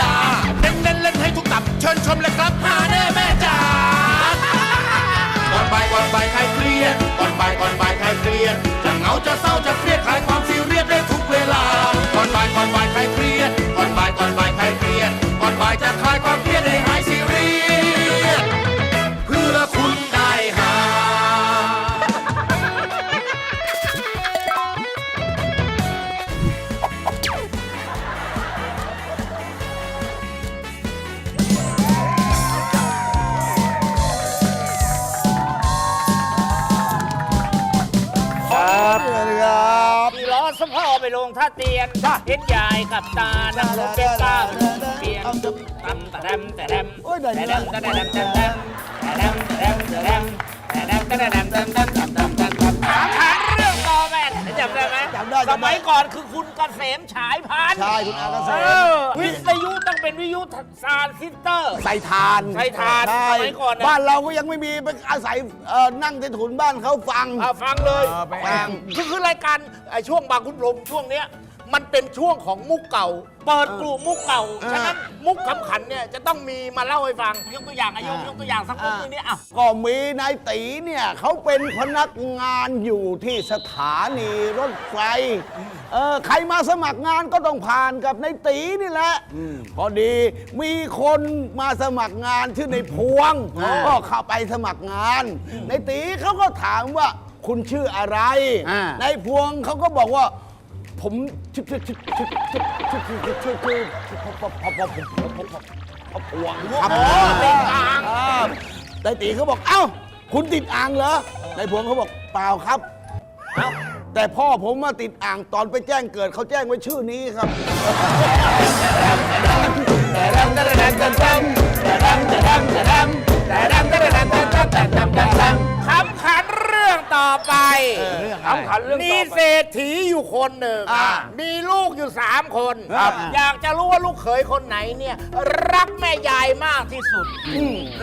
ลีลาเน้นเน้นๆเล่นให้ทุกตับ เชิญชมเลยครับ แดมถามหาเรื่องต่อแม่จำได้ไหมจำได้สจำได้มัยก่อนคือคุณเกษมฉายพันธุ์ใช่คุณอาเกษเอมอวิทยุต้องเป็นวิทยุซานซิสเตอร์ ใส่ทานใส่ถ่านใช่สมัยก่อนนะ บ้านเราก็ยังไม่มีไปอาศัยเอ่อนั่งใต้ถุนบ้านเขาฟัง อะฟังเลยเออไปฟังคือคือรายการไอ้ช่วงบางคุณพรหมช่วงเนี้ย มันเป็นช่วงของมุกเก่า เปิดกลุ่มมุกเก่า ฉะนั้นมุกขำขันเนี่ยจะต้องมีมาเล่าให้ฟัง ยกตัวอย่างอายกยกตัวอย่างสักมุกหนึงเนี่ยอะก็มีนายตีเนี่ยเขาเป็นพนักงานอยู่ที่สถานีรถไฟ เออใครมาสมัครงานก็ต้องผ่านกับนายตีนี่แหละพอดีมีคนมาสมัครงานชื่อในพวงก็เข้าไปสมัครงานนายตีเขาก็ถามว่าคุณชื่ออะไรนายพวงเขาก็บอกว่า ผมชิบชิบชิบชิบชิบชิบช่วยช่วบช่บยห่วงบรับติดอ่างนายตีเขาบอก เอ้า คุณติดอ่างเหรอนายพวงเขาบอกเปล่าครับ แต่พ่อผมมาติดอ่างตอนไปแจ้งเกิดเขาแจ้งไว้ชื่อนี้ครับคำขาย นเรื่องต่อไปขำขันเรื่องต่อไปมีเศรษฐีอยู่คนหนึ่งอ่ามีลูกอยู่สามคน ครับ อยากจะรู้ว่าลูกเขยคนไหนเนี่ย รักแม่ยายมากที่สุด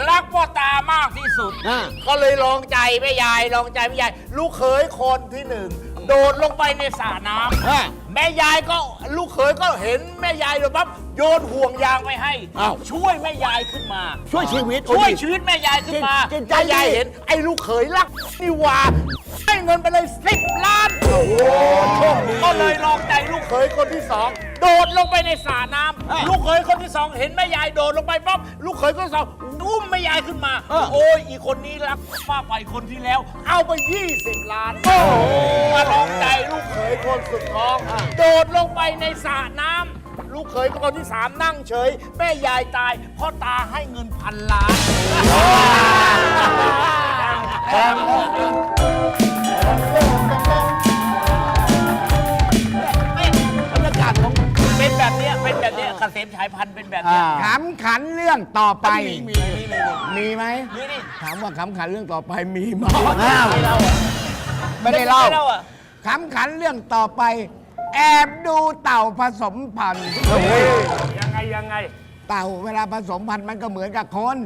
รักพ่อตามากที่สุด อ่า ก็เลยลองใจแม่ยายลองใจแม่ยาย ลูกเขยคนที่หนึ่งโดดลงไปในสระน้อ่าำ แม่ยายก็ลูกเขยก็เห็นแม่ยายโดดปั๊บโยนห่วงยางไปให้ อ้าว ช่วยแม่ยายขึ้นมา ช่วยชีวิตช่วยโอ้ชีวิตแม่ยายขึ้นมาจิตใจแม่ยายดี เห็นไอ้ลูกเขยรักนี่หว่า ให้เงินไปเลยสิบล้านโอ้โหโชคดีก็เลยลองใจลูกเขยคนที่สองโดดลงไปในสระน้ำลูกเขยคนที่สองเห็นแม่ยายโดดลงไปปั๊บลูกเขยคนที่สองอุ้มแม่ยายขึ้นมา โอ้ยอีคนนี้รักมากกว่าอีกคนที่แล้ว เอาไป 20 ล้านมาลองใจลูกเขยคนสุดท้อง โดดลงไปในสระน้ำลูกเขยคนที่สามนั่งเฉย แม่ยายตายพ่อตาให้เงินพันล้าน ขำขันเรื่องต่อไป มีมีมีมีมีไหมนี่นี่ถามว่าขำขันเรื่องต่อไปมีไหมอ้าวไม่เล่าอะไม่ได้เล่าไม่เล่าอะขำขันเรื่องต่อไป แอบดูเต่าผสมพันธุ์ยังไงยังไง เต่าเวลาผสมพันธุ์มันก็เหมือนกับคน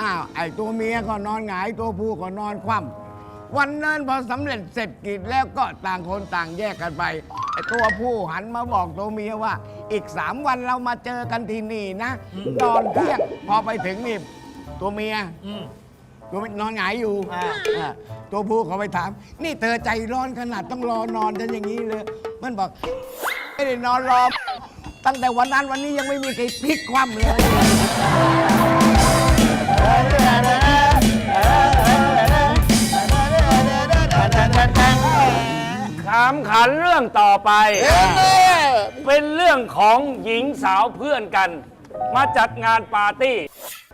อ้าวไอ้ตัวเมียก็นอนหงายตัวผู้ก็นอนคว่ำ วันนั้นพอสำเร็จเสร็จกิจแล้วก็ต่างคนต่างแยกกันไปไอ้ตัวผู้หันมาบอกตัวเมียว่า อีกสามวันเรามาเจอกันที่นี่นะ ตอนเที่ยงพอไปถึงนี่ตัวเมียตัวนอนหงายอยู่อ่าตัวผู้เขาไปถาม นี่เธอใจร้อนขนาดต้องรอนอนกันอย่างนี้เลย มันบอก ไม่ได้นอนรอ ตั้งแต่วันนั้นวันนี้ยังไม่มีใครพลิกคว่ำเลย ขำขันเรื่องต่อไป เป็นเรื่องของหญิงสาวเพื่อนกัน มาจัดงานปาร์ตี้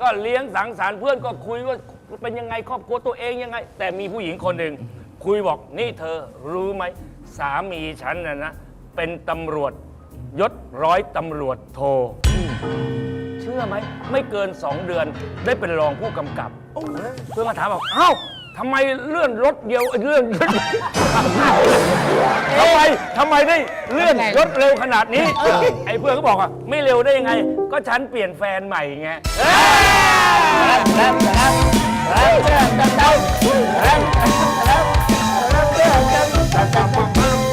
ก็เลี้ยงสังสรรค์เพื่อนก็คุยว่าเป็นยังไงครอบครัวตัวเองยังไง แต่มีผู้หญิงคนหนึ่งคุยบอกนี่เธอรู้ไหมสามีฉันน่ะนะ เป็นตำรวจยศร้อยตำรวจโท เชื่อไหม ไม่เกินสองเดือนได้เป็นรองผู้กำกับ เพื่อนมาถามบอกเอ้า ทำไมเลื่อนรถเดียวเลื่อนทำไมทำไมได้เลื่อนรถเร็วขนาดนี้ ไอ้เพื่อนก็บอกว่าไม่เร็วได้ยังไง ก็ฉันเปลี่ยนแฟนใหม่ไง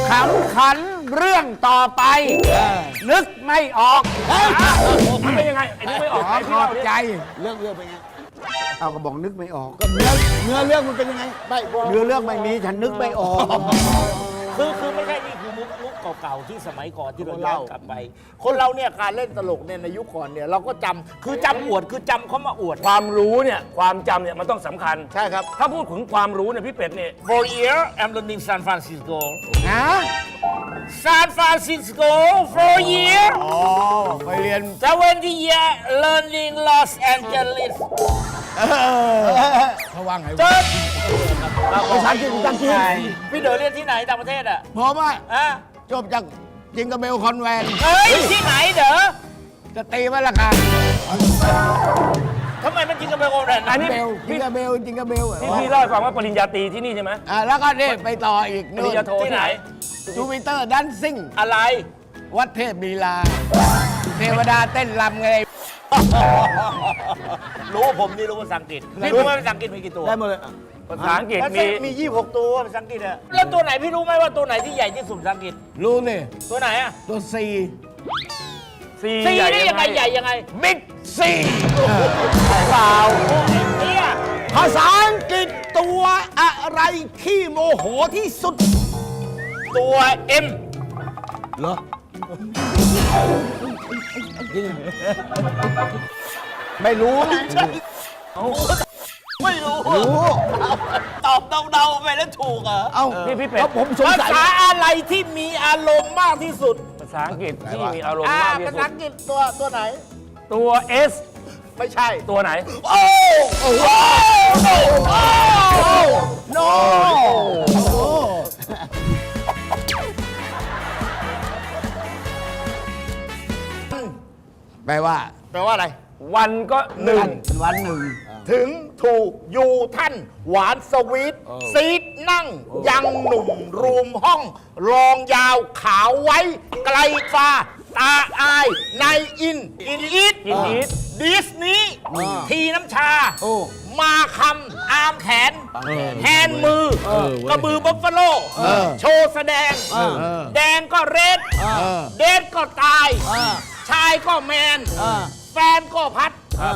โขำขันเรื่องต่อไป นึกไม่ออกมันเป็นยังไงไอ้นี่ไม่ออกขอไอ้ขพี่อเล่าบดิ ใจ เรื่องเรื่องเป็นไง เอาก็บอกนึกไม่ออกก็เนื้อเนื้อเรื่องมันเป็นยังไงไม่เนื้อเรื่องไม่มีฉันนึกไม่ออก คือคือไม่ใช่นี่คือมุกมุกเก่าๆที่สมัยก่อนที่เราย้อนกลับไป คนเราเนี่ยการเล่นตลกเนี่ยในยุคก่อนเนี่ยเราก็จำคือจำอวดคือจำเขามาอวด ความรู้เนี่ยความจำเนี่ยมันต้องสำคัญ ใช่ครับ ถ้าพูดถึงความรู้เนี่ยพี่เป็ดเนี่ย For year I'm learning San Francisco นะ San Francisco for year อ๋อไปเรียน20 year learning Los Angeles เขาว่าไงเจวะอภาษาอังกฤษภาษาอังกฤษพี่เด๋อเรียนที่ไหนต่างประเทศอะผมว่าอะจบจากจิงกระเบลคอนแวนเฮ้ยที่ไหนเด๋อจะตีไว้ละกันทำไมมันจิงกับเบลโกแรนอันนี้เบลจิงกระเบลจิงกระเบลอะที่พี่เล่าให้ฟังว่าปริญญาตรีที่นี่ใช่ไหมอ่าแล้วก็นี่ไปต่ออีกปนู่รินญญาโทที่ไหนจูปิเตอร์ดันซิ่งอะไรวัดเทพลีลา เทวดาเต้นรำไง รู้ว่าผมนี่รู้ภาษาอังกฤษพี่รู้ไหมภาษาอังกฤษมีกี่ตัวได้หมดเลยภาษาอังกฤษภามีษามี 26 ตัวภาษาอังกฤษอะแล้วตัวไหนพี่รู้ไหมว่าตัวไหนที่ใหญ่ที่สุดภาษาอังกฤษ รู้นี่ตัวไหนอะตัวซีซีซีใหญ่นี่ยังไงใหญ่ยังไงบิ๊กซีเปล่าเนี่ยภาษาอังกฤษตัวอะไรขี้โมโหที่สุด ตัว M เหรอ ไม่รู้นะไม่รู้รู้ ตอบเดาๆไปแล้วถูกเหรอเอ้าพี่พี่เป็ด แล้วผมสงภาสัย ษาอะไรที่มีอารมณ์มากที่สุดภาษาอังกฤษที่มีอารมณ์อ่ามากที่ภาสุษาดอังกฤษตัวตัวไหน ตัว S ไม่ใช่ ตัวไหน โอ้โอ้โอ้โนแปลว่า แปลว่าอะไร วันก็หนึ่งวันหนึ่งถึงถูกอยู่ท่าน หวานสวีทซีดนั่ง ยังหนุ่มรูมห้อง รองยาวขาวไว้ ไกลฟ้า ตาอาย ในอิน อินอีทกินอีทดิสนี้ทีน้ำชา มาคำอาร์มแขน แฮนด์มือกระบือบัฟฟาโล โชว์แสดง แดงก็เรดเดดก็ตาย ชายก็แมนแฟนก็พัด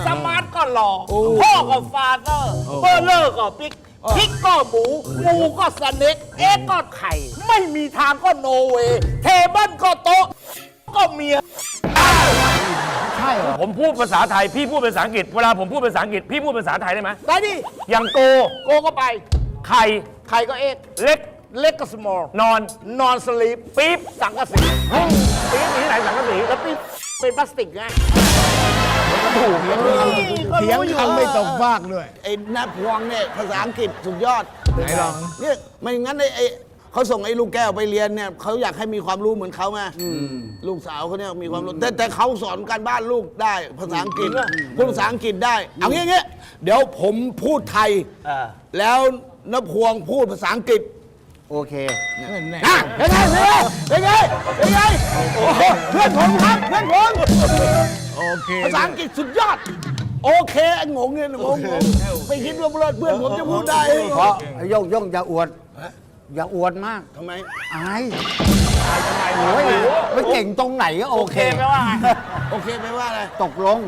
สมาร์ทก็หล่ออพ่อก็ฟาเธอร์เบอร์เลอร์ก็ปิ๊กพริกก็หมูหมูก็สเน็กเอ็กก็ไข่ ไม่มีทางก็โนเวย์เทเบิลก็โต๊ะ ก็เมียผมพูดภาษาไทย พี่พูดเป็นภาษาอังกฤษ เวลาผมพูดเป็นภาษาอังกฤษ พี่พูดเป็นภาษาไทยได้ไหมได้ดิอย่างโก โกก็ไป ไข่ ไข่ก็เอ็กเล็ก เล็กก็สมอลนอน นอนสลีปปี๊บสังกะสีปี๊บมีที่ไหนสังกะสีแล้วปี เป็นพลาสติกไงเถียงคำไม่ตกฟากด้วย ไอ้หน้าพวงเนี่ยภาษาอังกฤษสุดยอดไหนลองเนี่ยไม่งั้นไอ้ไอ้เขาส่งไอ้ลูกแก้วไปเรียนเนี่ยเขาอยากให้มีความรู้เหมือนเขาไงลูกสาวเขาเนี่ยมีความรู้แต่แต่เขาสอนการบ้านลูกได้ภาษาอังกฤษพูดภาษาอังกฤษได้เอางี้งี้เดี๋ยวผมพูดไทยอ่าแล้วนพวงพูดภาษาอังกฤษ โอเคนะเป็นไงเป็นไงเป็นไงเป็นไงโอ้โหเพื่อนผมครับเพื่อนผมโอเคภาษาอังกฤษสุดยอด โอเคงงเนี่ยงงงงไม่คิดว่าเพื่อนผมจะพูดได้เพราะโย่งโย่งอย่าอวดอย่าอวดมากทำไมอายโอ้ยไม่เก่งตรงไหนก็โอเคแปลว่าไงโอเคไม่ว่าอะไรตกลง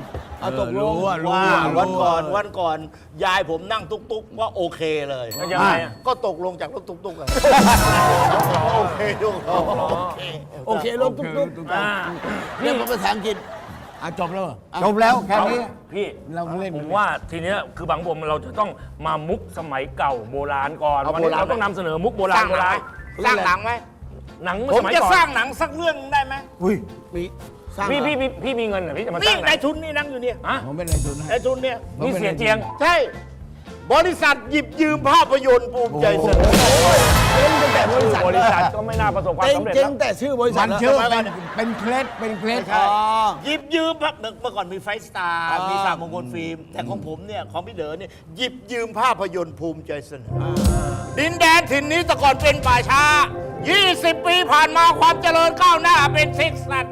เอาตกลงรู้ว่ารู้ว่าว่าวันก่อนวันก่อนยายผมนั่งตุ๊กๆว่าโอเคเลยแล้วยังไงอะ ก็ตกลงจากรถตุ๊กๆเลยโอเคทุกคนโอเคลงตุ๊กตุ๊กอ่าเรื่องภาษาอังกฤษอะจบแล้วเหรอจบแล้วแค่นี้ พี่เราเล่น ผมว่าทีเนี้ยคือบางผมเราจะต้องมามุกสมัยเก่าโบราณก่อนเอาวันนี้โบราณ เราต้องนำเสนอมุกโบสราณร้างโบหนัรางณสร้างหนังไหมหนังผสมมัยจะก่อสร้านงหนังสักเรื่องได้ไหมอุ้ยมี สร้างพี่พี่พี่พี่มีเงินเหรอพี่จะมาสนี่ร้างหนันางยทุนนี่นั่งอยู่เนี่ยฮะผมเป็นนายทุนให้ นายทุนเนี่ย นี่เสียเจียง ใช่ บริษัทหยิบยืมภาพยนตร์ภูมิใจเสนอ เจ๊งตั้งแต่บริษัทบริษัทก็ไม่น่าประสบความเจ๊งสำเร็จเจ๊งแล้วแต่ชื่อบริษัมัทนชื่อเป็นเป็นเคล็ดเป็นเคล็ดอ๋อ หยิบยืมภาพเมื่อก่อนมีไฟสตาร์ มีสามมงคลฟิล์ม แต่ของผมเนี่ย ของพี่เด๋อเนี่ย หยิบยืมภาพยนตร์ภูมิใจเสนออดินแดนถิ่นนี้แต่ก่อนเป็นป่าช้า 20 ปีผ่านมาความเจริญก้าวหน้าเป็นเท็กซัส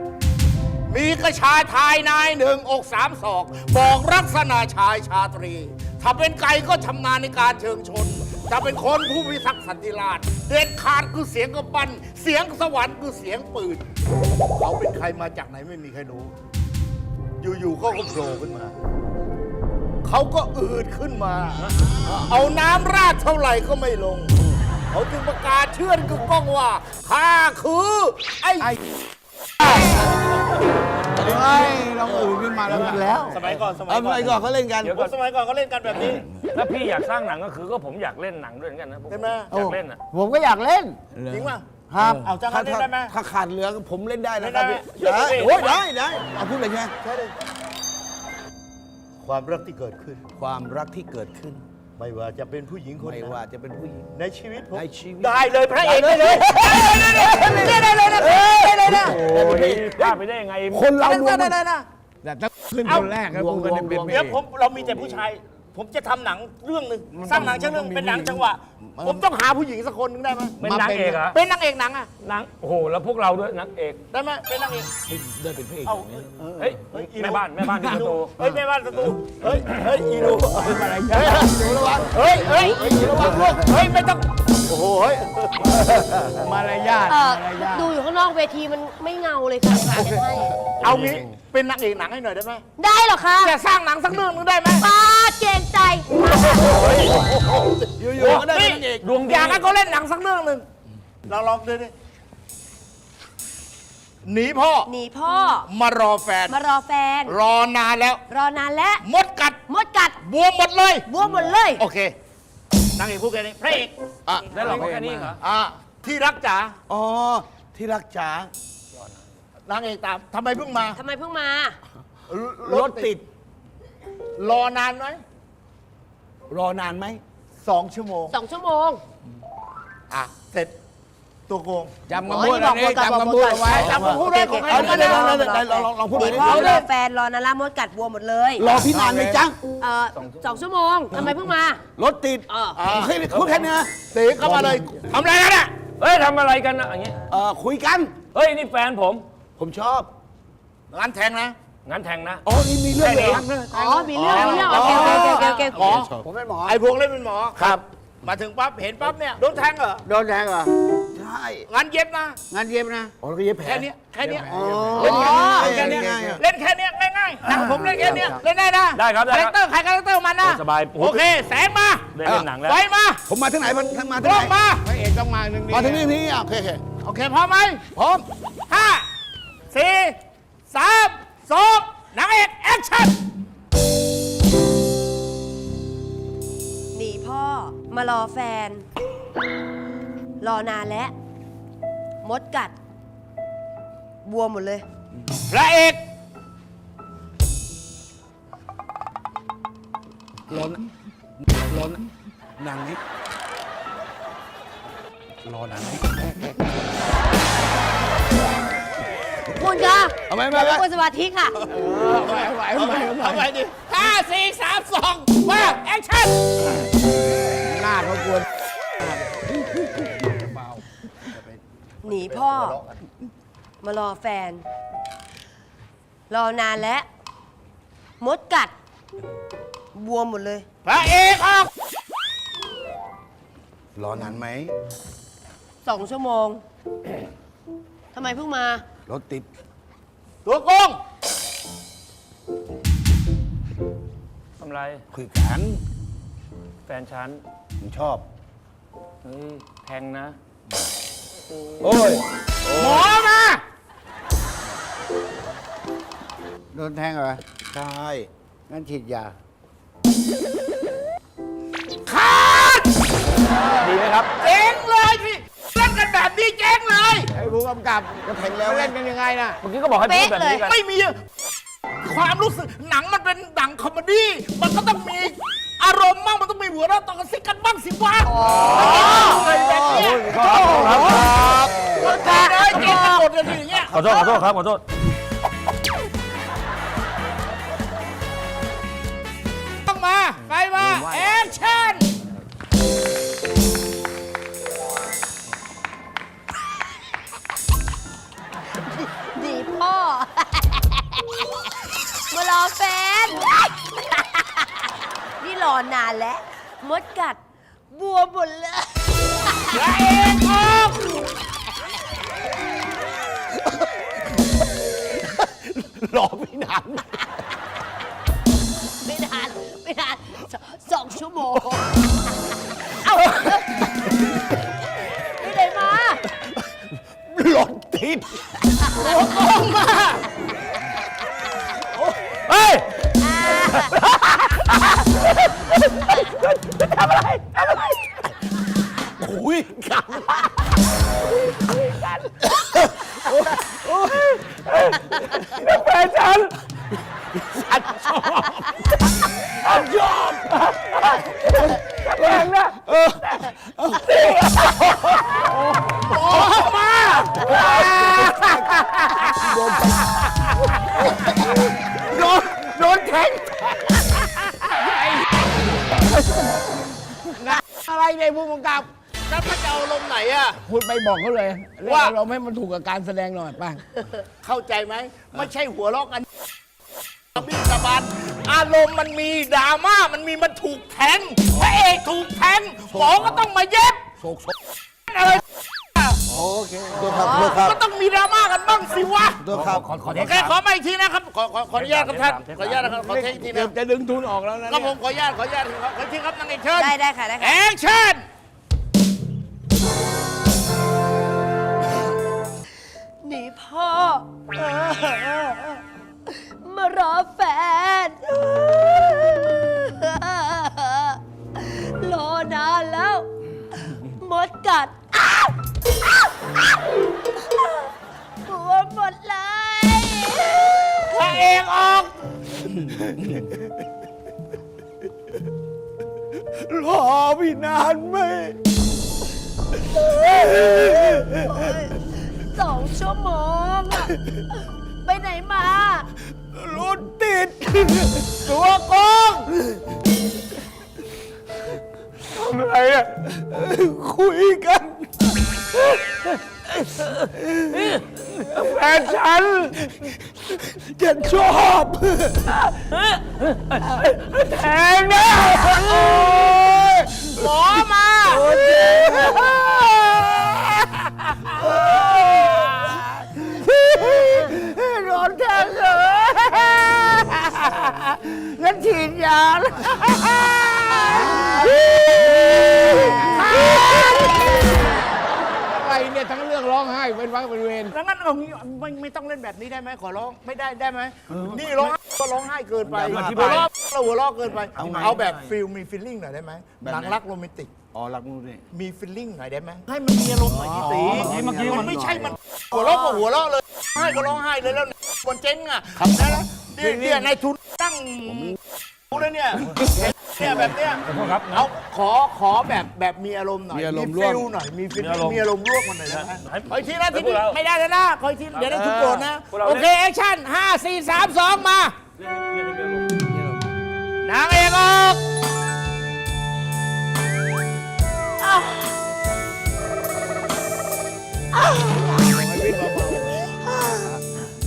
มีกระชายทายนายหนึ่งอกสามศอก บอกลักษณะชายชาตรี ถ้าเป็นไก่ก็ชำนาญในการเชิงชน ถ้าเป็นคนผู้พิทักษ์สันติราษฎร์เด็ดขาดคือเสียงกำปั้นเสียงสวรรค์คือเสียงปืน เขาเป็นใครมาจากไหนไม่มีใครรู้ อยู่ๆเขาก็โผล่ขึ้นมาเขาก็อืดขึ้นมา เอาน้ำราดเท่าไหร่ก็ไม่ลง เขาจึงประกาศเชื่อนกึกก้องว่าข้าคือ ไอ้ เฮ้ยลองอื่นขึ้นมาแล้วกันแล้วสมัยก่อนสมัยเอาก่ไปอนก่อนเขาเล่นกันเดี๋ยวผก่อมนสมัยก่อนเขาเล่นกันแบบนี้ถ้าพี่อยากสร้างหนังก็คือก็ผมอยากเล่นหนังด้วยเหมือนกันนะใช่ไหมอยากเล่นอะผมก็อยากเล่น จริงป่ะ ครับเอาจังถ้าเล่นได้ไหมถ้าขาดเหลือก็ผมเล่นได้นะครับเล่พี่นได้ได้ไหมโอ้ยได้ได้เอาพูดเลยไงความรักที่เกิดขึ้น ความรักที่เกิดขึ้นไม่ว่าจะเป็นผู้หญิงคนไม่ไหนว่าจะเป็นผู้หญิงในชีวิตผม ในชีวิตได้เลยพระเอกได้เลย ได้เลยได้เลยนะได้เลย นะโอ้ยพลาดไปได้ยังไงคนเรารวมได้มันเลยนะแต่ถ้าขึ้นคนแรกก็กูก็ได้เป็นเดี๋ยวผมเรามีแต่ผู้ชาย ผมจะทำหนังเรื่องหนึ่งสร้างหนังเรื่องเป็นหนังจังหวะ ผมต้องหาผู้หญิงสักคนหนึงได้ไหมเป็นนางเอกเหรอเป็นนางเอกหนังอะนางโอ้โหแล้วพวกเราด้วยนางเอกได้ไหมเป็นนางเอกได้เป็นพระเอกเอาเฮ้ยแม่บ้านแม่บ้านที่ประตูเฮ้ยแม่บ้านประตูเฮ้ยเฮ้ยอีดูอะไรเฮ้ยดูระวังเฮ้ยเฮ้ยอีระวังลูกเฮ้ยไม่ต้อง โอ้โหเฮ้ยมารยาทเอ่อมารยาทดูอยู่ข้างนอกเวทีมันไม่เงาเลยค่ะหากันให้เอางี้เป็นนางเอกหนังให้หน่อยได้ไหมได้เหรอคะจะสร้างหนังสักเรื่องหนึงได้ไหมป้าเกรงใจ อยู่ๆก็ได้เป็นพระเอกดวงดีอยากให้เขาเล่นหนังสักเรื่องหนึ่งเราลองดูดิหนีพ่อหนีพ่อ มารอแฟน มารอแฟน รอนานแล้ว รอนานแล้ว มดกัด มดกัดบวมหมดเลย บวมหมดเลย โอเค นางเอกพูดแค่นี้พระเอกอะได้หรอแค่นี้เหรออ่าที่รักจ๋าอ๋อที่รักจ๋านางเอกตามทำไมเพิ่งมาทำไมเพิ่งมารถติด รอนานไหมรอนานไหมสองชั่วโมงสองชั่วโมงอะเสร็จ ตัวโกง จำคำพูดอันนี้จำคำพูดเอาไว้จำคำพูดได้ของใครเอาก็เดี๋ยวได้เดี๋ยวเดี๋ยวเดี๋ยวลองลองพูดหไปนีดิพ่อรอแฟนรอนานแล้วมดกัดบวมหมดเลยรอพี่นานไหมจ๊ะเอ่อสองชั่วโมงทำไมเพิ่งมารถติดเออโอเคพูดแค่นี้นะตีเข้ามาเลยทำอะไรกันอะเฮ้ยทำอะไรกันนะอย่างเงี้ยเอ่อคุยกัน เฮ้ยนี่แฟนผมผมชอบงานแทงนะงั้นแทงนะ อ๋อนี่มีเรื่องเลยเหรออ๋อมีเรื่องมีเรื่องโอเคโอเคโอเคโอเคหมอผมเป็นหมอไอ้พวกเล่นเป็นหมอครับ มาถึงปั๊บเห็นปั๊บเนี่ยโดนแทงเหรอโดนแทงเหรอ ใช่งานเย็บนะงานเย็บนะอ๋อแล้วก็เย็บแผล แค่เนี้ยแค่เนี้ย อ๋อเล่นแค่เนี้ยง่ายๆ เล่นแค่เนี้ยง่ายๆหนังผมเล่นแค่เนี้ยเล่นได้นะได้ครับได้คาคแรรับคเตอร์ใครคาแรคเตอร์มันนะโอ้สบายโอเค แสงมาได้เล่นหนังแล้วไฟมาผมมาที่ไหนมันมาลที่ไหนงมาพระเอกต้องมาหนึ่งมาที่นี่นี่อะโอเคโอเคโอเคพร้อมไหมพร้อมห้าสี่สามสองนางเอกแอคชั่นหนีพ่อมารอแฟน รอนานแล้ว มดกัด บวมหมดเลย พระเอกร้อนร้อนนางนี้รอนานไหมคุณคะเอาไหมเอาไหม คุณสมาธิค่ะ ไหวไหวไหวไหวเอาไปดิห้าสี่สามสองมาแอคชั่น หน้าเขากวน พ่อ มารอแฟน รอนานแล้ว มดกัด บวมหมดเลย พระเอกออกรอนานไหม สองชั่วโมง ทำไมเพิ่งมา รถติด ตัวโกงทำไร คุยกัน แฟนฉันผมชอบ เฮ้ยแทงนะ โอ้ย หมอมา โดนแทงเหรอใช่งั้นฉีดยา ขาดดีไหมครับ เจ๊งเลยพี่เล่นกันแบบนี้เจ๊งเลย ไอ้ผู้กำกับก็แทงแล้วเล่นกันยังไงน่ะ เมื่อกี้ก็บอกให้พูดแบบนี้กัน ไม่มี ความรู้สึกหนังมันเป็นหนังคอมเมดี้มันก็ต้องมี อารมณ์บ้างมันต้องมีหัวเราะต่อกันซิกกันบ้างสิวะเลยแบบเนี้ยครับคนตายเลยเก่งกันหมดเลยทีอย่างเงี้ยขอโทษขอโทษครับขอโทษต้องมาไปมาแอคชั่นหนีพ่อมารอแฟนนี่ รอนานแล้ว มดกัด บัวหมดเลยหล โดนโดนแทงอะไรเนี่ยผู้กำกับแล้วมันจะเอาลมณ์ไหนอะคุณไปบอกเขาเลยว่า เราไม่มันถูกกับการแสดงหน่อยป่ะเข้าใจไหม ไม่ใช่หัวเราะกันบินสะบัดอารมณ์มันมีดราม่ามันมีมันถูกแทงพระเอกถูกแทงหมอก็ต้องมาเย็บอะไร ตัวครับตัวครับก็ต้องมีดราม่ากันบ้างสิวะตัวครับขอขอโอเคขอมาอีกทีนะครับขอขอขออนุญาตครับท่านขออนุญาตนะครับขอเทคอีกทีเกือนะบจะดึงทุนออกแล้วนะก็เนี่ยผมขออนุญาตขออนุญาตขอขอทีครับนั่งเอกเชิญได้ได้ค่ะได้แอค่ะคชั่น แฟนฉันฉันชอบแทงนะหมอมาโดนแทงเลยงั้นฉีดยาแล้ว อะไรเนี่ยทั้งเรื่องร้องไห้เป็นวักเป็นเวรดังนั้นเอางี้ไม่ไม่ต้องเล่นแบบนี้ได้ไหมขอร้องไม่ได้ได้ไหมนี่ร้องไห้ก็ร้องไห้เกินไปอธิหัวบายเราะเราหัวเราะเกินไป เอาไงเอาแบบฟิลมีฟีลลิ่งหน่อยได้ไหมแบบไหนหนังรักโรแมนติกอ๋อรักมูนี่มีฟีลลิ่งหน่อยได้ไหมให้มันมีอารมณ์หน่อยพี่ตีเมื่อกี้มัมันนไม่ใช่มันหัวเราะก็หัวเราะเลยให้ก็ร้องไห้เลยแล้วคนเจ๊งอะนะแล้วเนี่ยเนี่ยนายทุนตั้งรู้เลยเนี่ยเนี่ ยแบบเนี้ยครับเอาขอขอแบบแบบมีอารมณ์หน่อยมีอารมณ์ฟิลร่วมหน่อยมีฟิลมีอารมณ์มีอารมณ์ร่วมกันหน่อยนะขออีกทีนะที่พวกเรา ไม่ได้แล้วนะขออีกทีเดี๋ยวได้ทุกโกรธนะพวกเรา โอเคแอคชั่นห้าสี่สามสองมา นางเอกออก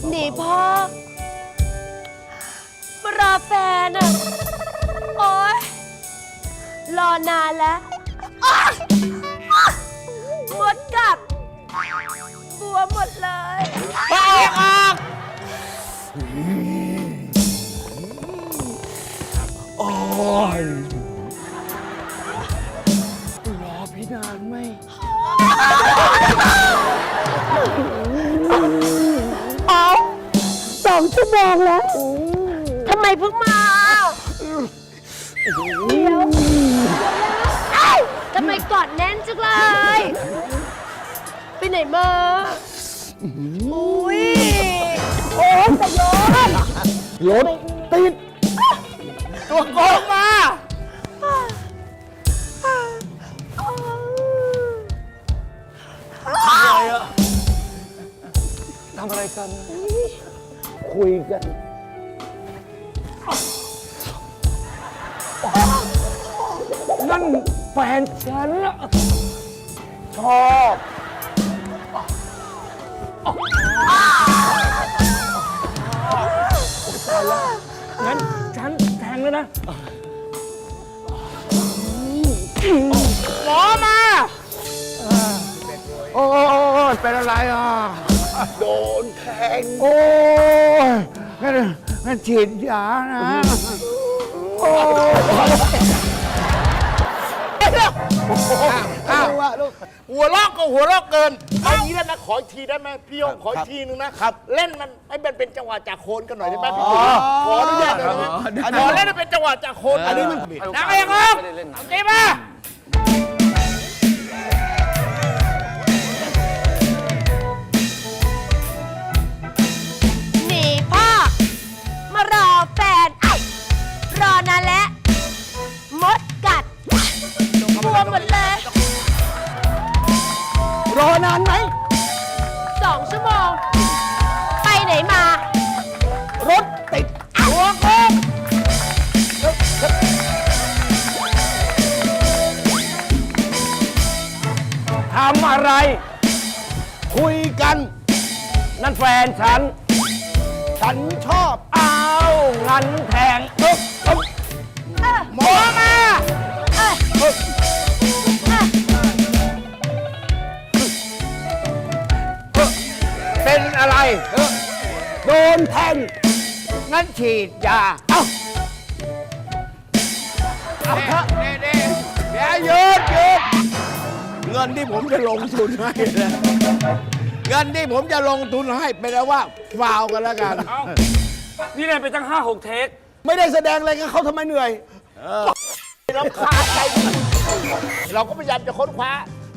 หนีพ่อมารอแฟนอะ โอ๊ย รอนานแล้วอ๊ะ มาอุ้ยโอ้ยแต่ย้อนรถติดตัวโกงมาทำอะไรกัน คุยกันนั่นแฟนฉันอะชอบ งั้นฉันแทงแล้วนะหมอมาโอ้ยเป็นอะไรอะ โดนแทงโอ้ยงั้นงั้นฉีดยานะโอ้าวว่า ลูก หัวลอกก็หัวลอกเกินเอางี้แล้วนะขออีกทีได้ไหมพี่โยงขออีกทีนึงนะครับ เล่นมันให้มันเป็นจังหวะจากโคนกันหน่อยได้ไหมพี่อ๋ติ๋อมขออนุญาตได้ไหมอันขนี้อมันเล่นให้เป็นจังหวะจากโคนอันนี้มันนักเองครับไม่ได้เล่นหนังตีมาหนีพ่อ มารอแฟนไอ้รอนานแล้วมดกัดบวมหมดเลย รอนานไหม สองชั่วโมง ไปไหนมารถติดหัวโคงทำอะไร คุยกัน นั่นแฟนฉัน ฉันชอบอ้าวงั้นแทงอึ๊บอึ๊บหมอมา เอ้ยเอ้ยเโดนแทงงั้นฉีดยา เอาเถอะเด้เดี๋ยวหยุดหยุดเงินที่ผมจะลงทุนให้นะเงินที่ผมจะลงทุนให้เป็นแล้วว่าฟาวกันแล้วกันนี่เล่นไปตั้งห้าหกเทค ไม่ได้แสดงอะไรกับเขาทำไมเหนื่อยเราคาใจเราก็พยายามจะค้นคว้า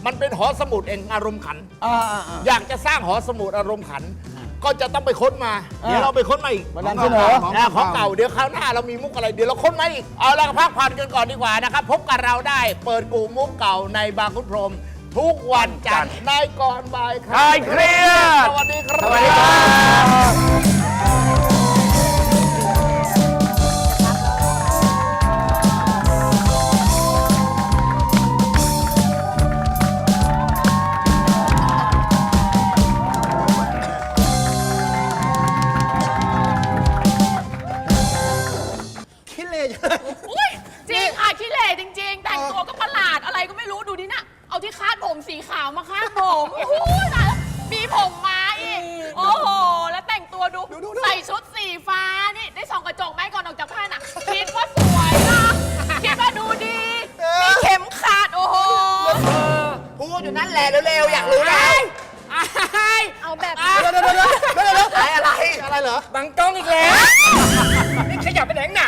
มันเป็นหอสมุดเองอารมณ์ขันอ่าอยากจะสร้างหอสมุดอารมณ์ขัน ก็จะต้องไปค้นมา เดี๋ยวเราไปค้นมาอีกมานำเสนอ นะของเก่าเดี๋ยวคราวหน้าเรามีมุกอะไรเดี๋ยวเราค้นมาอีกเอาละพักผ่อนกันก่อนดีกว่านะครับ พบกับเราได้เปิดกูมุกเก่าในบางขุนพรหมทุกวันจันทร์ในก่อนบ่ายคคลายเครียด สวัสดีครับ สวัสดีครับ เหร่จริงแต่งตัวก็ประหลาดอะไรก็ไม่รู้ดูดินะเอาที่คาดผมสีขาวมาคาดผมโอ้โหตายแล้วมีผมมาอีกโอ้โห แล้วแต่งตัวดู ใส่ชุดสีฟ้านี่ได้ส่องกระจกไหมก่อนออกจากบ้านอะคิดว่าสวยนะคิดว่าดูดีมีเข็มขัดโอ้โห พูดอยู่นั่นแหละเร็วๆ อยากรู้แล้วเอาแบบ เดี๋ยวเดี๋ยวเดี๋ยวเดี๋ยวอะไรอะไรอะไรเหรอ บังกล้องอีกแล้ว นี่ขยับไปไหนหนา